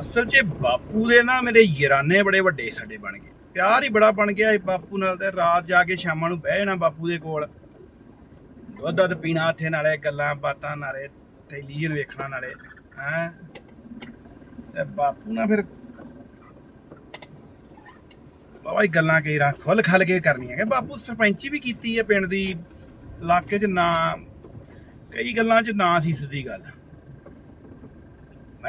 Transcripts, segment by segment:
ਅਸਲ 'ਚ ਬਾਪੂ ਦੇ ਨਾ ਮੇਰੇ ਯਾਰਾਨੇ ਬੜੇ ਵੱਡੇ ਸਾਡੇ ਬਣ ਗਏ। ਪਿਆਰ ਹੀ ਬੜਾ ਬਣ ਗਿਆ ਇਹ ਬਾਪੂ ਨਾਲ ਤੇ ਰਾਤ ਜਾ ਕੇ ਸ਼ਾਮਾਂ ਨੂੰ ਬਹਿ ਜਾਣਾ ਬਾਪੂ ਦੇ ਕੋਲ। ਦੁੱਧ ਦੁੱਧ ਪੀਣਾ ਇੱਥੇ ਨਾਲੇ, ਗੱਲਾਂ ਬਾਤਾਂ ਨਾਲੇ ਟੈਲੀਵਿਜ਼ਨ ਵੇਖਣਾ ਨਾਲੇ, ਹੈ। ਤੇ ਬਾਪੂ ਨਾਲ ਫਿਰ ਬਾਬਾ ਹੀ ਗੱਲਾਂ ਕਈ ਰਾਂ ਖੁੱਲ ਖਲ ਕੇ ਕਰਨੀਆਂ ਕਿ ਬਾਪੂ ਸਰਪੰਚੀ ਵੀ ਕੀਤੀ ਹੈ ਪਿੰਡ ਦੀ, ਇਲਾਕੇ 'ਚ ਨਾ, ਕਈ ਗੱਲਾਂ 'ਚ ਨਾ ਸੀ ਸਿੱਧੀ ਗੱਲ।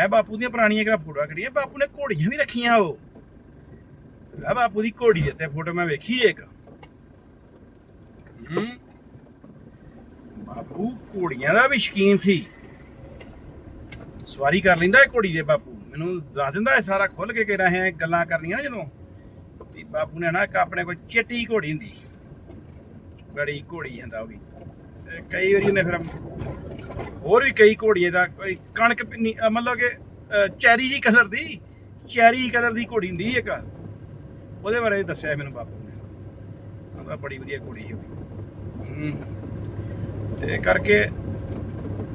ਮੈਂ ਬਾਪੂ ਦੀਆਂ ਪੁਰਾਣੀਆਂ ਕਿਹੜਾ ਫੋਟੋਆਂ ਕਰੀਆਂ ਬਾਪੂ ਨੇ ਘੋੜੀਆਂ ਵੀ ਰੱਖੀਆਂ ਉਹ। ਆ ਬਾਪੂ ਦੀ ਘੋੜੀ ਦੇ ਫੋਟੋ ਮੈਂ ਵੇਖੀ ਇੱਕ। ਹੂੰ। ਬਾਪੂ, ਘੋੜੀਆਂ ਦਾ ਵੀ ਸ਼ੌਕੀਨ ਸੀ। ਸਵਾਰੀ ਕਰ ਲੈਂਦਾ ਇਹ ਘੋੜੀ ਦੇ ਬਾਪੂ। ਮੈਨੂੰ ਦੱਸ ਦਿੰਦਾ ਇਹ ਸਾਰਾ ਖੁੱਲ ਕੇ ਕਹਿ ਰਹੇ ਗੱਲਾਂ ਕਰਨੀਆਂ ਨਾ ਜਦੋਂ। ਵੀ ਬਾਪੂ ਨੇ ਨਾ ਇੱਕ ਆਪਣੇ ਕੋਲ ਚਿੱਟੀ ਘੋੜੀ ਹੁੰਦੀ। ਬੜੀ ਘੋੜੀ ਜਾਂਦਾ ਉਹ ਵੀ। ਤੇ ਕਈ ਵਾਰੀ ਉਹਨੇ ਫਿਰ ਹੋਰ ਵੀ ਕਈ ਘੋੜੀਆਂ ਦਾ ਕੋਈ ਕਣਕ ਪਿੰਨੀ ਮਤਲਬ ਕਿ ਚੈਰੀ ਜੀ ਕਲਰ ਦੀ ਚੈਰੀ ਕਲਰ ਦੀ ਘੋੜੀ ਹੁੰਦੀ ਸੀ ਇੱਕ। ਉਹਦੇ ਬਾਰੇ ਦੱਸਿਆ ਮੈਨੂੰ ਬਾਪੂ ਨੇ। ਉਹਦਾ ਬੜੀ ਵਧੀਆ ਘੋੜੀ ਸੀ ਉਹ ਵੀ। ਹੂੰ। ਤੇ ਕਰਕੇ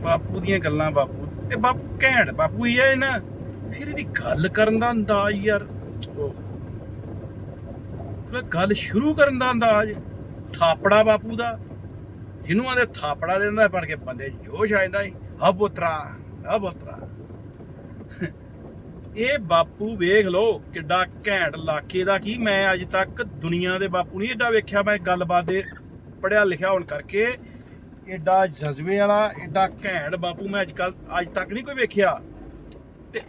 ਬਾਪੂ ਦੀਆਂ ਗੱਲਾਂ ਬਾਪੂ ਇਹ ਬਾਪੂ ਘੈਂਟ ਬਾਪੂ ਹੀ ਹੈ ਨਾ ਫਿਰ ਇਹਦੀ ਗੱਲ ਕਰਨ ਦਾ ਅੰਦਾਜ਼ ਯਾਰ ਓਹ। ਉਹ ਗੱਲ ਸ਼ੁਰੂ ਕਰਨ ਦਾ ਅੰਦਾਜ਼ ਥਾਪੜਾ ਬਾਪੂ ਦਾ। ਜਿਹਨੂੰ ਆਂਦੇ ਥਾਪੜਾ ਦਿੰਦਾ ਪਰ ਕੇ ਬੰਦੇ ਜੋਸ਼ ਆ ਜਾਂਦਾ ਆ ਪੁੱਤਰਾ ਆ ਪੁੱਤਰਾ। ਇਹ ਬਾਪੂ ਵੇਖ ਲੋ ਕਿੱਡਾ ਘੈਂਟ ਇਲਾਕੇ ਦਾ ਕੀ, ਮੈਂ ਅੱਜ ਤੱਕ ਦੁਨੀਆ ਦੇ ਬਾਪੂ ਨਹੀਂ ਏਡਾ ਵੇਖਿਆ। ਮੈਂ ਗੱਲਬਾਤ ਦੇ ਪੜਿਆ ਲਿਖਿਆ ਹੋਣ ਕਰਕੇ ਏਡਾ ਜਜ਼ਬੇ ਵਾਲਾ, ਏਡਾ ਘੈਂਟ ਬਾਪੂ ਮੈਂ ਅੱਜ ਕੱਲ ਅੱਜ ਤੱਕ ਨਹੀਂ ਕੋਈ ਵੇਖਿਆ। ਤੇ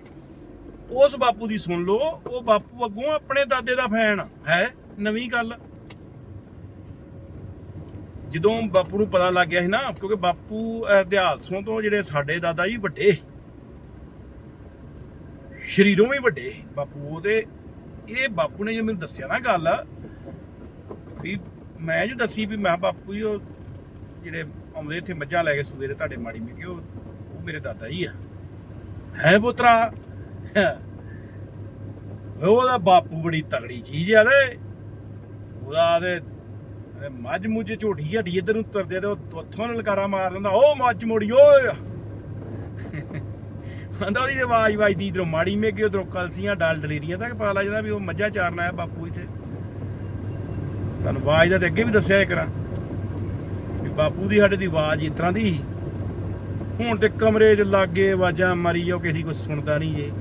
ਉਸ ਬਾਪੂ ਦੀ ਸੁਣ ਲੋ ਉਹ ਬਾਪੂ ਅੱਗੋਂ ਆਪਣੇ ਦਾਦੇ ਦਾ ਫੈਨ ਹੈ, ਨਵੀਂ ਗੱਲ। ਜਦੋਂ ਬਾਪੂ ਨੂੰ ਪਤਾ ਲੱਗ ਗਿਆ ਸੀ ਨਾ, ਕਿਉਂਕਿ ਬਾਪੂ ਅਧਿਆਤਸੋਂ ਤੋਂ ਜਿਹੜੇ ਸਾਡੇ ਦਾਦਾ ਜੀ ਵੱਡੇ ਸ਼ਰੀਰੋਂ ਵੀ ਵੱਡੇ ਬਾਪੂ ਉਹਦੇ ਇਹ ਬਾਪੂ ਨੇ ਜੋ ਮੈਨੂੰ ਦੱਸਿਆ ਨਾ ਗੱਲ, ਵੀ ਮੈਂ ਜੋ ਦੱਸੀ ਵੀ ਮੈਂ ਕਿਹਾ, ਬਾਪੂ ਜੀ, ਉਹ ਜਿਹੜੇ ਆਉਂਦੇ ਇੱਥੇ ਮੱਝਾਂ ਲੈ ਕੇ ਸਵੇਰੇ ਤੁਹਾਡੇ ਮਾੜੀ ਮੇ ਉਹ ਉਹ ਮੇਰੇ ਦਾਦਾ ਜੀ ਆ। ਹੈ ਪੁੱਤਰਾ। ਉਹਦਾ ਬਾਪੂ ਬੜੀ ਤਗੜੀ ਚੀਜ਼ ਆ ਤੇ ਉਹਦਾ ਤੇ ਮੱਝ ਮੁੱਝ ਝੋਟੀ ਹੱਡੀ ਇੱਧਰ ਨੂੰ ਤੁਰਦੇ ਤੇ ਉਹ ਉੱਥੋਂ ਲਲਕਾਰਾ ਮਾਰ ਦਿੰਦਾ ਉਹ ਮੱਝ ਮੋੜੀ, ਓਏ! ਆਂਦਾ ਉਹਦੀ ਆਵਾਜ਼ ਵੱਜਦੀ ਇਧਰੋਂ, ਮਾੜੀ ਮੇਗੀ ਉਧਰੋਂ ਕਲਸੀਆਂ ਡਾਲ ਡਲੀਰੀਆਂ ਤੱਕ ਪਤਾ ਲੱਗ ਵੀ ਉਹ ਮੱਝਾਂ ਚਾਰਨ ਆਇਆ ਬਾਪੂ ਇੱਥੇ। ਤੁਹਾਨੂੰ ਆਵਾਜ਼ ਦਾ ਤੇ ਅੱਗੇ ਵੀ ਦੱਸਿਆ ਇੱਕ ਰਾਂ ਵੀ ਬਾਪੂ ਦੀ ਸਾਡੇ ਦੀ ਆਵਾਜ਼ ਇਸ ਤਰ੍ਹਾਂ ਦੀ ਸੀ। ਹੁਣ ਤੇ ਕਮਰੇ 'ਚ ਲਾਗੇ ਆਵਾਜ਼ਾਂ ਮਾਰੀ ਜਾਓ, ਕਿਸੇ ਦੀ ਕੋਈ ਸੁਣਦਾ ਨਹੀਂ ਏ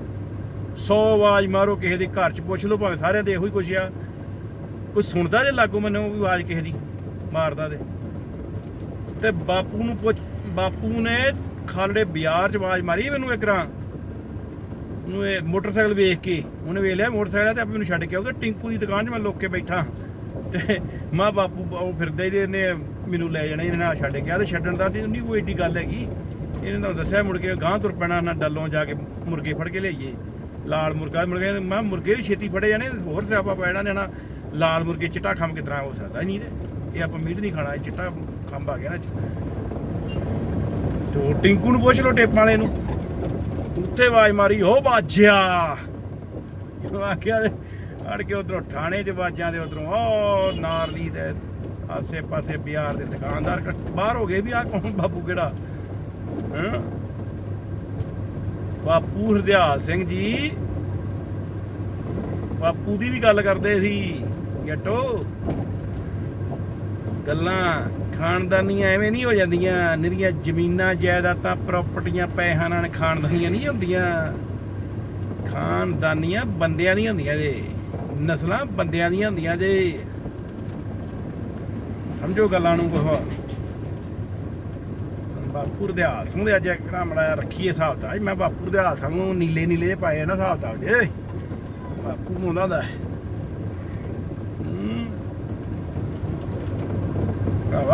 100 ਆਵਾਜ਼ ਮਾਰੋ, ਕਿਸੇ ਦੇ ਘਰ 'ਚ ਪੁੱਛ ਲਓ, ਭਾਵੇਂ ਸਾਰਿਆਂ ਦੇ ਇਹੋ ਹੀ ਕੁਛ ਆ। ਕੋਈ ਸੁਣਦਾ ਜੇ ਲਾਗੂ ਮੈਨੂੰ ਵੀ ਆਵਾਜ਼ ਕਿਸੇ ਦੀ ਮਾਰਦਾ ਤੇ। ਤੇ ਬਾਪੂ ਨੂੰ ਪੁੱਛ, ਬਾਪੂ ਨੇ ਖਾਲੜੇ ਬਾਜ਼ਾਰ 'ਚ ਆਵਾਜ਼ ਮਾਰੀ ਮੈਨੂੰ ਇੱਕ ਰਾਂ ਉਹਨੂੰ ਇਹ ਮੋਟਰਸਾਈਕਲ ਵੇਖ ਕੇ, ਉਹਨੇ ਵੇਖ ਲਿਆ ਮੋਟਰਸਾਈਕਲ ਤੇ ਆਪੇ ਮੈਨੂੰ ਛੱਡ ਕੇ ਆਉਂਦਾ ਟਿੰਕੂ ਦੀ ਦੁਕਾਨ 'ਚ ਮੈਂ ਲੁੱਕ ਕੇ ਬੈਠਾ। ਤੇ ਮੈਂ ਬਾਪੂ ਉਹ ਫਿਰਦਾ ਹੀ ਤੇ ਇਹਨੇ ਮੈਨੂੰ ਲੈ ਜਾਣਾ, ਇਹਨੇ ਨਾਲ ਛੱਡ ਗਿਆ ਤੇ ਛੱਡਣ ਦਾ ਤੇ ਨਹੀਂ ਕੋਈ ਏਡੀ ਗੱਲ ਹੈਗੀ। ਇਹਨੇ ਤਾਂ ਦੱਸਿਆ ਮੁੜ ਕੇ ਗਾਂ ਤੁਰ ਪੈਣਾ ਨਾ ਡੱਲੋਂ ਜਾ ਕੇ ਮੁਰਗੇ ਫੜ ਕੇ ਲਿਆਈਏ। ਲਾਲ ਮੁਰਗਾ ਮੁਰਗੇ ਮੈਂ ਕਿਹਾ ਮੁਰਗੇ ਵੀ ਛੇਤੀ ਫੜੇ ਜਾਣੇ, ਹੋਰ ਸਿਆਪਾ ਪੈ ਜਾਣਾ ਲਾਲ ਮੁਰਗੇ ਚਿੱਟਾ ਖੰਮ ਕਿਤਰਾ ਹੋ ਸਕਦਾ ਹੀ ਨਹੀਂ ਇਹ ਆਪਾਂ ਮੀਟ ਨਹੀਂ ਖਾਣਾ, ਇਹ ਚਿੱਟਾ ਖੰਭ ਆ ਗਿਆ ਨਾ ਤੇ ਟਿੰਕੂ ਨੂੰ ਪੁੱਛ ਲੋ ਟੇਪਾਂ ਵਾਲੇ ਨੂੰ। ਉੱਥੇ ਆਵਾਜ਼ ਮਾਰੀ ਹੋ ਬਾਜਿਆ! ਆਖਿਆ ਅੜ ਕੇ ਉਧਰੋਂ ਥਾਣੇ 'ਚ ਬਾਜਾਂ ਦੇ ਉਧਰੋਂ ਉਹ ਨਾਰਲੀ ਦੇ ਆਸੇ ਪਾਸੇ ਬਿਹਾਰ ਦੇ ਦੁਕਾਨਦਾਰ ਬਾਹਰ ਹੋ ਗਏ ਵੀ ਆ ਕੌਣ ਬਾਪੂ ਕਿਹੜਾ? ਹੈਂ? ਬਾਪੂ ਹਰਦਿਆਲ ਸਿੰਘ ਜੀ। ਬਾਪੂ ਦੀ ਵੀ ਗੱਲ ਕਰਦੇ ਸੀ। ਜੱਟੋ। ਗੱਲਾਂ ਖਾਨਦਾਨੀਆਂ ਐਵੇਂ ਨਹੀਂ ਹੋ ਜਾਂਦੀਆਂ। ਨਿਰੀਆਂ ਜ਼ਮੀਨਾਂ, ਜਾਇਦਾਦਾਂ, ਪ੍ਰਾਪਰਟੀਆਂ, ਪੈਸਿਆਂ ਨਾਲ ਖਾਨਦਾਨੀਆਂ ਨਹੀਂ ਹੁੰਦੀਆਂ। ਖਾਨਦਾਨੀਆਂ ਬੰਦਿਆਂ ਦੀਆਂ ਹੁੰਦੀਆਂ ਜੇ। ਨਸਲਾਂ ਬੰਦਿਆਂ ਦੀਆਂ ਹੁੰਦੀਆਂ ਜੇ। ਸਮਝੋ ਗੱਲਾਂ ਨੂੰ ਕੋਹ ਬਾਪੂ ਦੇ ਹਾਲ ਦੇ ਅੱਜ ਇੱਕ ਰੱਖੀਏ ਹਿਸਾਬ ਦਾ ਮੈਂ ਬਾਪੂ ਦੇ ਹਾਲ ਨੂੰ ਨੀਲੇ ਨੀਲੇ ਪਾਏ ਨਾ ਹਿਸਾਬ ਦਾ ਜੇ ਬਾਪੂ ਨੂੰ ਦਾ ਹੂੰ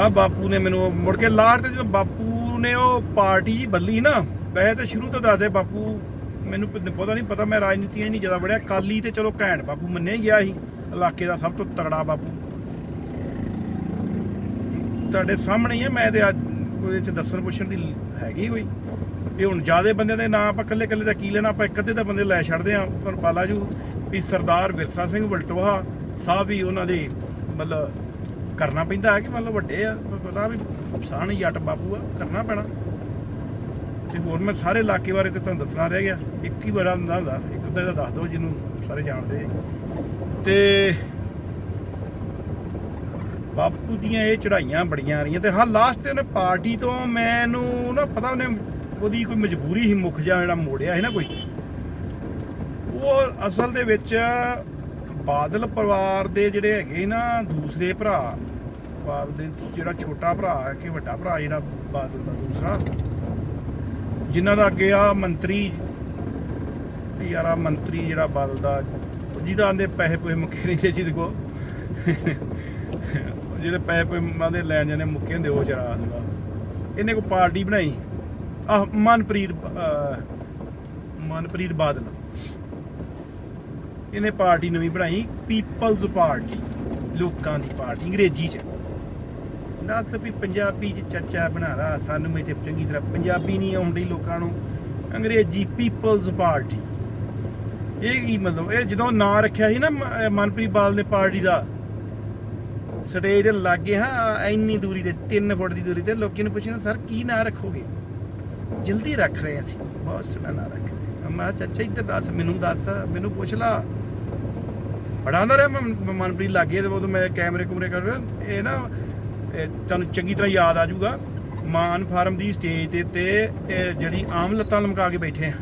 ਭਰਾਵਾ ਬਾਪੂ ਨੇ ਮੈਨੂੰ ਉਹ ਮੁੜ ਕੇ ਲਾੜ ਤੇ ਜਦੋਂ ਬਾਪੂ ਨੇ ਉਹ ਪਾਰਟੀ ਬੱਲੀ ਨਾ, ਵੈਸੇ ਤਾਂ ਸ਼ੁਰੂ ਤੋਂ ਦੱਸਦੇ ਬਾਪੂ, ਮੈਨੂੰ ਪ- ਪਤਾ ਨਹੀਂ ਪਤਾ ਮੈਂ ਰਾਜਨੀਤੀਆਂ ਨਹੀਂ ਜ਼ਿਆਦਾ ਵੜਿਆ ਕਾਲੀ ਤੇ ਚਲੋ ਘੈਂਟ ਬਾਪੂ ਮੰਨਿਆ ਗਿਆ ਸੀ, ਇਲਾਕੇ ਦਾ ਸਭ ਤੋਂ ਤਗੜਾ ਬਾਪੂ। ਤੁਹਾਡੇ ਸਾਹਮਣੇ ਹੀ ਹੈ ਮੈਂ ਤੇ ਅੱਜ ਉਹਦੇ ਚ ਦੱਸਣ ਪੁੱਛਣ ਦੀ ਹੈਗੀ ਕੋਈ, ਵੀ ਹੁਣ ਜਿਆਦੇ ਬੰਦੇ ਦੇ ਨਾਂ ਆਪਾਂ ਇਕੱਲੇ ਇਕੱਲੇ ਦਾ ਕੀ ਲੈਣਾ, ਆਪਾਂ ਇੱਕ ਅੱਧੇ ਦਾ ਬੰਦੇ ਲੈ ਛੱਡਦੇ ਆ ਤੁਹਾਨੂੰ ਪਾਲਾ ਜੂ, ਵੀ ਸਰਦਾਰ ਵਿਰਸਾ ਸਿੰਘ ਵਲਟੋਹਾ ਸਾਹਿਬ ਵੀ ਉਹਨਾਂ ਦੇ ਮਤਲਬ ਕਰਨਾ ਪੈਂਦਾ ਹੈ ਕਿ ਮਤਲਬ ਵੱਡੇ ਆ ਪਤਾ ਵੀ ਸਾਨ ਜੱਟ ਬਾਪੂ ਆ, ਕਰਨਾ ਪੈਣਾ। ਤੇ ਹੋਰ ਮੈਂ ਸਾਰੇ ਇਲਾਕੇ ਬਾਰੇ ਤੇ ਤੁਹਾਨੂੰ ਦੱਸਣਾ ਰਹਿ ਗਿਆ। ਇੱਕ ਹੀ ਬੜਾ ਹੁੰਦਾ ਹੁੰਦਾ, ਇੱਕ ਅੱਧਾ ਦਾ ਦੱਸ ਦਿਓ ਜਿਹਨੂੰ ਸਾਰੇ ਜਾਣਦੇ। ਤੇ ਬਾਪੂ ਦੀਆਂ ਇਹ ਚੜਾਈਆਂ ਬੜੀਆਂ ਆ ਰਹੀਆਂ ਤੇ ਹਾਂ ਲਾਸਟ ਤੇ ਉਹਨੇ ਪਾਰਟੀ ਤੋਂ ਮੈਨੂੰ ਨਾ ਪਤਾ ਉਹਨੇ ਉਹਦੀ ਕੋਈ ਮਜਬੂਰੀ ਸੀ, ਮੁੱਖ ਜਾ ਜਿਹੜਾ ਮੋੜਿਆ ਸੀ ਨਾ ਕੋਈ। ਉਹ ਅਸਲ ਦੇ ਵਿੱਚ ਬਾਦਲ ਪਰਿਵਾਰ ਦੇ ਜਿਹੜੇ ਹੈਗੇ ਨਾ, ਦੂਸਰੇ ਭਰਾ ਬਾਦਲ ਦੇ ਜਿਹੜਾ ਛੋਟਾ ਭਰਾ ਹੈ ਕਿ ਵੱਡਾ ਭਰਾ ਜਿਹੜਾ ਬਾਦਲ ਦਾ ਦੂਸਰਾ, ਜਿਨ੍ਹਾਂ ਦਾ ਅੱਗੇ ਆ ਮੰਤਰੀ, ਯਾਰ ਮੰਤਰੀ ਜਿਹੜਾ ਬਾਦਲ ਦਾ, ਜਿਹਦਾ ਆਂਦੇ ਪੈਸੇ ਪੂਏ ਮੁੱਕੇ ਨਹੀਂ ਜਿਹਦੇ ਕੋ ਜਿਹੜੇ ਪੈਸੇ ਪੂਏ ਆਂਦੇ ਲੈਣ ਜਾਂਦੇ ਮੁੱਕੇ ਹੁੰਦੇ, ਉਹ ਜਰਾ ਆਂਦਾ। ਇਹਨੇ ਕੋ ਪਾਰਟੀ ਬਣਾਈ? ਆ ਮਨਪ੍ਰੀਤ ਮਨਪ੍ਰੀਤ ਬਾਦਲ। ਇਹਨੇ ਪਾਰਟੀ ਨਵੀਂ ਬਣਾਈ, ਪੀਪਲਜ਼ ਪਾਰਟੀ, ਲੋਕਾਂ ਦੀ ਪਾਰਟੀ, ਅੰਗਰੇਜ਼ੀ ਚ। ਦੱਸ ਵੀ ਪੰਜਾਬੀ ਚ ਚਾਚਾ ਬਣਾ ਲਾ ਸਾਨੂੰ ਮੈਂ ਚੰਗੀ ਤਰ੍ਹਾਂ ਪੰਜਾਬੀ ਨਹੀਂ ਆਉਂਦੀ ਲੋਕਾਂ ਨੂੰ। ਅੰਗਰੇਜ਼ੀ ਪੀਪਲਜ਼ ਪਾਰਟੀ। ਇਹ ਕੀ ਮਤਲਬ? ਇਹ ਜਦੋਂ ਨਾਂ ਰੱਖਿਆ ਸੀ ਨਾ ਮਨਪ੍ਰੀਤ ਬਾਲ ਨੇ ਪਾਰਟੀ ਦਾ ਸਟੇਜ ਦੇ ਲਾਗੇ ਹਾਂ ਇੰਨੀ ਦੂਰੀ ਤੇ 3 ਫੁੱਟ ਦੀ ਦੂਰੀ ਤੇ ਲੋਕਾਂ ਨੂੰ ਪੁੱਛਿਆ ਸਰ ਕੀ ਨਾਂ ਰੱਖੋਗੇ? ਜਲਦੀ ਰੱਖ ਰਹੇ ਅਸੀਂ। ਬਹੁਤ ਸੋਹਣਾ ਨਾਂ ਰੱਖ ਰਹੇ ਮੈਂ ਕਿਹਾ, ਚਾਚਾ ਇੱਧਰ ਦੱਸ ਮੈਨੂੰ ਦੱਸ ਮੈਨੂੰ ਪੁੱਛ ਲਾ। ਬੜਾ ਨਾ ਰਿਹਾ ਮਨਪ੍ਰੀਤ ਲਾਗੇ ਤੇ ਉਦੋਂ ਮੈਂ ਕੈਮਰੇ ਕੁਮਰੇ ਕਰ ਰਿਹਾ। ਇਹ ਨਾ ਤੁਹਾਨੂੰ ਚੰਗੀ ਤਰ੍ਹਾਂ ਯਾਦ ਆ ਜਾਊਗਾ, ਮਾਨ ਫਾਰਮ ਦੀ ਸਟੇਜ ਦੇ ਉੱਤੇ ਜਿਹੜੀ ਆਮ ਲੱਤਾਂ ਲਮਕਾ ਕੇ ਬੈਠੇ ਆ।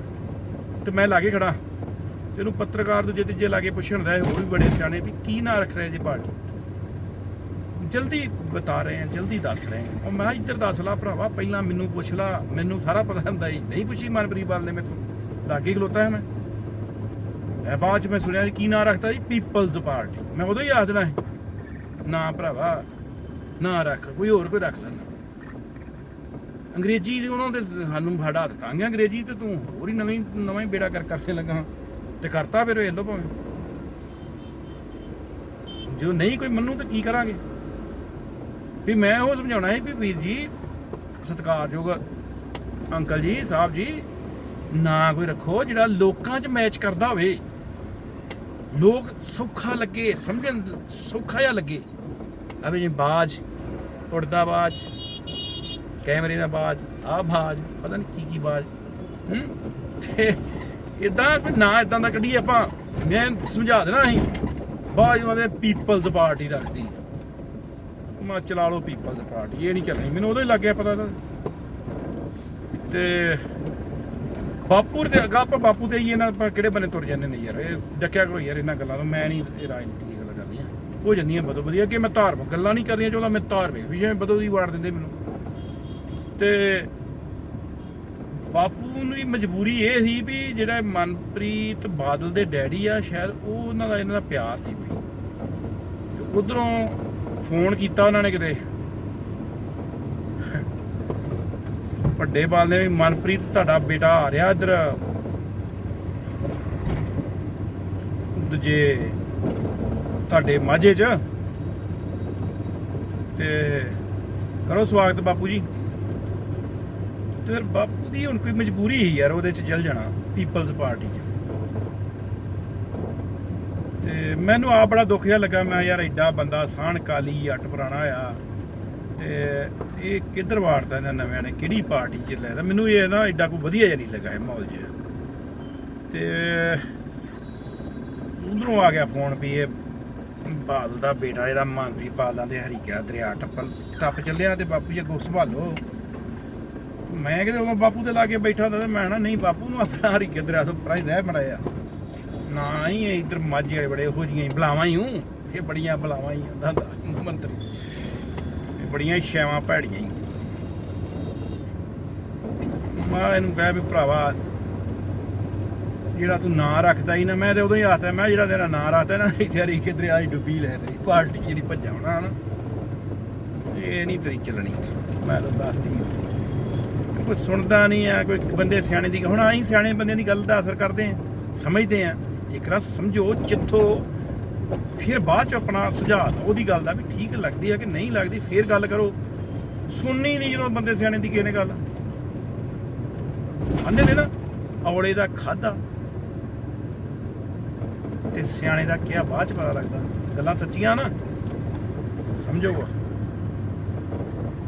ਤੇ ਮੈਂ ਲਾਗੇ ਖੜਾ। ਤੈਨੂੰ ਪੱਤਰਕਾਰ ਦੂਜੇ ਤੀਜੇ ਲਾਗੇ ਪੁੱਛਣ ਦਾ ਹੋਰ ਵੀ ਬੜੇ ਸਿਆਣੇ, ਵੀ ਕੀ ਨਾਂ ਰੱਖ ਰਹੇ ਜੀ ਪਾਰਟੀ? ਜਲਦੀ ਬਤਾ ਰਹੇ ਆ, ਜਲਦੀ ਦੱਸ ਰਹੇ ਆ। ਉਹ ਮੈਂ ਕਿਹਾ, ਇੱਧਰ ਦੱਸ ਲਾ ਭਰਾਵਾ, ਪਹਿਲਾਂ ਮੈਨੂੰ ਪੁੱਛ ਲਾ, ਮੈਨੂੰ ਸਾਰਾ ਪਤਾ ਹੁੰਦਾ ਹੀ ਨਹੀਂ ਪੁੱਛੀ ਮਨਪ੍ਰੀਤ ਬਾਲ ਨੇ ਮੇਰੇ ਤੋਂ। ਲਾਗੇ ਖਲੋਤਾ ਹੈ ਮੈਂ। ਮੈਂ ਬਾਅਦ ਚ ਮੈਂ ਸੁਣਿਆ ਜੀ, ਕੀ ਨਾਂ ਰੱਖਤਾ ਜੀ? People's Party. ਮੈਂ ਉਦੋਂ ਹੀ ਆਖ ਦੇਣਾ ਨਾ ਭਰਾਵਾ ਨਾ ਰੱਖ, ਕੋਈ ਹੋਰ ਕੋਈ ਰੱਖ ਲੈਣਾ ਅੰਗਰੇਜ਼ੀ ਦੇ ਉਹਨਾਂ ਦੇ ਸਾਨੂੰ ਫੜਾ ਦਿੱਤਾਂਗੇ, ਅੰਗਰੇਜ਼ੀ ਤੇ ਤੂੰ ਹੋਰ ਹੀ ਨਵੀਂ, ਨਵਾਂ ਹੀ ਬੇੜਾ ਕਰ ਕਰਤੇ ਲੱਗਾ ਤੇ ਕਰਤਾ ਫਿਰ ਵੇਖ ਲਓ ਭਾਵੇਂ। ਜੋ ਨਹੀਂ ਕੋਈ ਮੰਨੂ ਤਾਂ ਕੀ ਕਰਾਂਗੇ? ਵੀ ਮੈਂ ਉਹ ਸਮਝਾਉਣਾ ਸੀ ਵੀ ਵੀਰ ਜੀ, ਸਤਿਕਾਰਯੋਗ ਅੰਕਲ ਜੀ, ਸਾਹਿਬ ਜੀ, ਨਾ ਕੋਈ ਰੱਖੋ, ਜਿਹੜਾ ਲੋਕਾਂ 'ਚ ਮੈਚ ਕਰਦਾ ਹੋਵੇ। ਲੋਕ ਸੌਖਾ ਲੱਗੇ, ਸਮਝਣ ਸੌਖਾ ਜਿਹਾ ਲੱਗੇ। ਅਵੇ ਜੇ ਬਾਜ ਉੜਦਾ ਬਾਜ ਕੈਮਰੇ ਦਾ ਬਾਜ ਆ ਬਾਜ ਪਤਾ ਨਹੀਂ ਕੀ ਕੀ ਬਾਜ ਹੂੰ ਤੇ ਨਾ ਇਦਾਂ ਦਾ ਕੱਢੀਏ ਆਪਾਂ ਮੈਂ ਸਮਝਾ ਦੇਣਾ ਅਸੀਂ ਬਾਜ ਉਹਦੇ ਪੀਪਲਜ਼ ਪਾਰਟੀ ਰੱਖਦੀ ਮੈਂ ਚਲਾ ਲਓ ਪੀਪਲਜ਼ ਪਾਰਟੀ ਇਹ ਨਹੀਂ ਚੱਲਣੀ ਮੈਨੂੰ ਉਦੋਂ ਹੀ ਲੱਗ ਗਿਆ ਪਤਾ ਤਾਂ ਤੇ ਬਾਪੂ ਦੇ ਅੱਗਾ ਆਪਾਂ ਬਾਪੂ ਤੇ ਹੀ ਇਹਨਾਂ ਆਪਾਂ ਕਿਹੜੇ ਬੰਨੇ ਤੁਰ ਜਾਂਦੇ ਨੇ ਯਾਰ ਇਹ ਡੱਕਿਆ ਕਰੋ ਯਾਰ ਇਹਨਾਂ ਗੱਲਾਂ ਤੋਂ ਮੈਂ ਨਹੀਂ ਇਹ ਰਾਜਨੀਤੀ ਹੋ ਜਾਂਦੀਆਂ ਬਦੋ ਵਧੀਆ ਕਿ ਮੈਂ ਧਾਰਮਿਕ ਗੱਲਾਂ ਨਹੀਂ ਕਰਨੀਆਂ ਚਾਹੁੰਦਾ, ਮੈਂ ਧਾਰਮਿਕ ਵਿਸ਼ੇ ਬਦੋ ਦੀ ਵਾੜ ਦਿੰਦੇ ਮੈਨੂੰ। ਤੇ ਬਾਪੂ ਨੂੰ ਵੀ ਮਜਬੂਰੀ ਇਹ ਸੀ ਵੀ ਜਿਹੜਾ ਮਨਪ੍ਰੀਤ ਬਾਦਲ ਦੇ ਡੈਡੀ ਆ, ਸ਼ਾਇਦ ਉਹ ਉਹਨਾਂ ਦਾ ਇਹਨਾਂ ਦਾ ਪਿਆਰ ਸੀ ਕੋਈ ਉਧਰੋਂ ਫੋਨ ਕੀਤਾ ਉਹਨਾਂ ਨੇ ਕਿਤੇ। ਵੱਡੇ ਬਾਲ ਨੇ ਵੀ, ਮਨਪ੍ਰੀਤ ਤੁਹਾਡਾ ਬੇਟਾ ਆ ਰਿਹਾ ਇੱਧਰ। ਦੂਜੇ ਤੁਹਾਡੇ ਮਾਝੇ 'ਚ। ਤੇ ਕਰੋ ਸਵਾਗਤ ਬਾਪੂ ਜੀ। ਤੇ ਫਿਰ ਬਾਪੂ ਦੀ ਹੁਣ ਕੋਈ ਮਜਬੂਰੀ ਹੀ ਯਾਰ, ਉਹਦੇ 'ਚ ਚੱਲ ਜਾਣਾ, ਪੀਪਲਜ਼ ਪਾਰਟੀ 'ਚ। ਤੇ ਮੈਨੂੰ ਆ ਬੜਾ ਦੁੱਖ ਜਿਹਾ ਲੱਗਾ, ਮੈਂ ਯਾਰ ਐਡਾ ਬੰਦਾ ਸਾਹਣ ਕਾਲੀ ਅੱਟ ਪੁਰਾਣਾ ਆ। ਤੇ ਇਹ ਕਿੱਧਰ ਵਾੜਦਾ ਇਹਨਾਂ ਨਵਿਆਂ ਨੇ, ਕਿਹੜੀ ਪਾਰਟੀ 'ਚ ਲੈਦਾ ਮੈਨੂੰ ਇਹ ਨਾ ਐਡਾ ਕੋਈ ਵਧੀਆ ਜਿਹਾ ਨਹੀਂ ਲੱਗਾ ਇਹ ਮਾਹੌਲ ਜਿਹਾ ਤੇ ਉਧਰੋਂ ਆ ਗਿਆ ਫੋਨ ਵੀ, ਇਹ ਬਾਦਲ ਦਾ ਬੇਟਾ ਜਿਹੜਾ ਮਾਨਵੀ ਬਾਦਲਾਂ ਦੇ ਹਰੀਕਿਆ ਦਰਿਆ ਟੱਪਲ ਟੱਪ ਚੱਲਿਆ ਤੇ ਬਾਪੂ ਜੀ ਅੱਗੋਂ ਸੰਭਾਲੋ। ਮੈਂ ਕਿਤੇ ਉਹ ਬਾਪੂ ਦੇ ਲਾਗੇ ਬੈਠਾ ਹੁੰਦਾ ਤੇ ਮੈਂ ਨਾ ਨਹੀਂ, ਬਾਪੂ ਨੂੰ ਆਪਣਾ ਹਰੀਕੇ ਦਰਿਆ ਤੋਂ ਪਰਾਂ ਹੀ ਰਹਿ ਮੜਾਇਆ ਨਾ ਹੀ ਇਹ ਇੱਧਰ ਮਾਝੇ ਬੜੇ ਇਹੋ ਜੀਆਂ ਹੀ ਬਲਾਵਾਂ ਹੀ ਹੂੰ। ਇਹ ਬੜੀਆਂ ਬਲਾਵਾਂ ਹੀ ਹੁੰਦਾ ਹੁੰਦਾ ਮੰਤਰੀ ਇਹ ਬੜੀਆਂ ਹੀ ਭੈੜੀਆਂ ਹੀ। ਮੈਂ ਇਹਨੂੰ ਕਹਿ ਵੀ ਭਰਾਵਾ ਜਿਹੜਾ ਤੂੰ ਨਾਂ ਰੱਖਦਾ ਹੀ ਨਾ, ਮੈਂ ਤੇ ਉਦੋਂ ਹੀ ਆਖਦਾ, ਮੈਂ ਜਿਹੜਾ ਤੇਰਾ ਨਾਂ ਰੱਖਦਾ ਨਾ, ਇੱਥੇ ਹਰੀਕੇ ਦਰਿਆ 'ਚ ਡੁੱਬੀ ਲੈ ਤੇਰੀ ਪਾਰਟੀ ਜਿਹੜੀ ਭੱਜਾ ਹੋਣਾ ਨਾ ਇਹ ਨਹੀਂ ਤੇਰੀ ਚੱਲਣੀ। ਮੈਂ ਤਾਂ ਦੱਸਦੀ ਕੋਈ ਸੁਣਦਾ ਨਹੀਂ ਆ, ਕੋਈ ਬੰਦੇ ਸਿਆਣੇ ਦੀ, ਹੁਣ ਆਹੀਂ ਸਿਆਣੇ ਬੰਦਿਆਂ ਦੀ ਗੱਲ ਦਾ ਅਸਰ ਕਰਦੇ ਆ, ਸਮਝਦੇ ਆ। ਇੱਕ ਰਾਂ ਸਮਝੋ ਜਿੱਥੋਂ ਫਿਰ ਬਾਅਦ ਚ ਆਪਣਾ ਸੁਝਾਅ ਉਹਦੀ ਗੱਲ ਦਾ ਵੀ ਠੀਕ ਲੱਗਦੀ ਆ ਕਿ ਨਹੀਂ ਲੱਗਦੀ, ਫਿਰ ਗੱਲ ਕਰੋ। ਸੁਣਨੀ ਨਹੀਂ ਜਦੋਂ ਬੰਦੇ ਸਿਆਣੇ ਦੀ ਕਿਸੇ ਨੇ ਗੱਲ। ਆਂਦੇ ਨੇ ਨਾ, ਔਲੇ ਦਾ ਖਾਦਾ ਤੇ ਸਿਆਣੇ ਦਾ ਕਿਹਾ ਬਾਅਦ ਚ ਪਤਾ ਲੱਗਦਾ? ਗੱਲਾਂ ਸੱਚੀਆਂ ਨਾ? ਸਮਝੋ